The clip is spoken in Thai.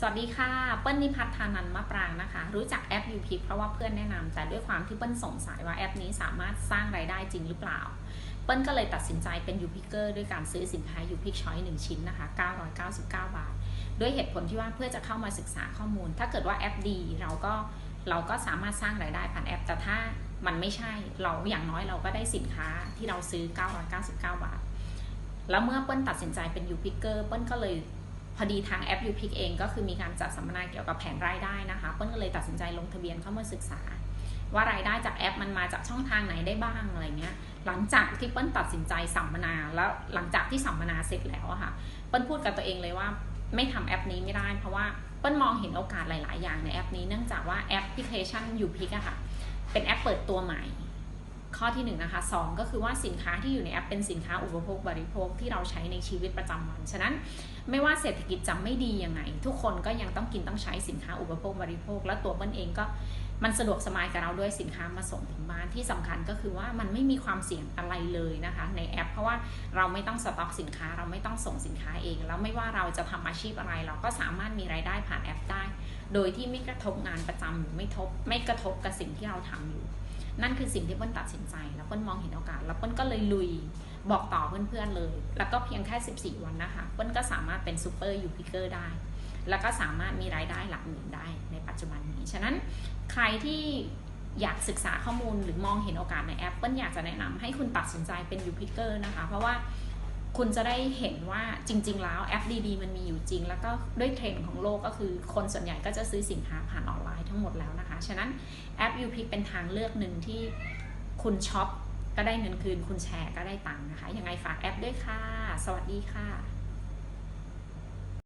สวัสดีค่ะ เปิ้ลนิพัฒน์ธานันมะปรางนะคะ รู้จักแอป u p i c เพราะว่าเพื่อนแนะนำแต่ด้วยความที่เปิ้ลสงสัยว่าแอปนี้สามารถสร้างรายได้จริงหรือเปล่า เปิ้ลก็เลยตัดสินใจเป็น u p i c e r ด้วยการซื้อสินค้า u p i c Choice 1ชิ้นนะคะ 999 บาท ด้วยเหตุผลที่ว่าเพื่อจะเข้ามาศึกษาข้อมูล ถ้าเกิดว่าแอปดีเราก็เราก็สามารถสร้างรายได้ผ่านแอป แต่ถ้ามันไม่ใช่เราอย่างน้อยเราก็ได้สินค้าที่เราซื้อ 999 บาท แล้วเมื่อเปิ้ลตัดสินใจเป็น u p i c e r เปิ้ลก็เลย พอดีทางแอป u p i c เองก็คือมีการจัดสัมมนาเกี่ยวกับแผนรายได้นะคะเปิ้ลก็เลยตัดสินใจลงทะเบียนเข้ามาศึกษา ว่ารายได้จากแอปมันมาจากช่องทางไหนได้บ้างอะไรเงี้ยหลังจากที่เปิ้ลตัดสินใจสัมมนาแล้วหลังจากที่สัมมนาเสร็จแล้วอะค่ะเปิ้ลพูดกับตัวเองเลยว่าไม่ทำแอปนี้ไม่ได้ เพราะว่าเปิ้ลมองเห็นโอกาสหลาย ๆ อย่างในแอปนี้เนื่องจากว่าแอปพลิเคชัน u p i c อะค่ะเป็นแอปเปิดตัวใหม่ ข้อที่1นงนะคะสก็คือว่าสินค้าที่อยู่ในแอปเป็นสินค้าอุปโภคบริโภคที่เราใช้ในชีวิตประจำวัน ฉะนั้นไม่ว่าเศรษฐกิจจะไม่ดียังไง ทุกคนก็ยังต้องกินต้องใช้สินค้าอุปโภคบริโภค และตัวเปิ้ลเองก็มันสะดวกสบายกับเราด้วยสินค้ามาส่งถึงบ้านที่สำคัญก็คือว่ามันไม่มีความเสี่ยงอะไรเลยนะคะ ในแอป เพราะว่าเราไม่ต้องสต็อกสินค้า เราไม่ต้องส่งสินค้าเอง แล้วไม่ว่าเราจะทำอาชีพอะไร เราก็สามารถมีรายได้ผ่านแอปได้ โดยที่ไม่กระทบงานประจำหรือไม่ทบไม่กระทบกับสิ่งที่เราทำอยู่ นั่นคือสิ่งที่เปิ้ลตัดสินใจ แล้วเปิ้ลมองเห็นโอกาส แล้วเปิ้ลก็เลยลุยบอกต่อเพื่อนๆเลย แล้วก็เพียงแค่ 14 วันนะคะเปิ้ลก็สามารถเป็นซูเปอร์ยูพิเกอร์ได้ แล้วก็สามารถมีรายได้หลักหมื่นได้ในปัจจุบันนี้ ฉะนั้นใครที่อยากศึกษาข้อมูลหรือมองเห็นโอกาสในแอปเปิ้ลอยากจะแนะนำให้คุณตัดสินใจเป็นยูพิเกอร์นะคะ เพราะว่า คุณจะได้เห็นว่าจริง ๆ แล้วแอปดีๆ มันมีอยู่จริง แล้วก็ด้วยเทรนด์ของโลกก็คือคนส่วนใหญ่ก็จะซื้อสินค้าผ่านออนไลน์ทั้งหมดแล้วนะคะ ฉะนั้นแอปยูพิกเป็นทางเลือกหนึ่งที่คุณช็อปก็ได้เงินคืน คุณแชร์ก็ได้ตังค์นะคะ ยังไงฝากแอปด้วยค่ะ สวัสดีค่ะ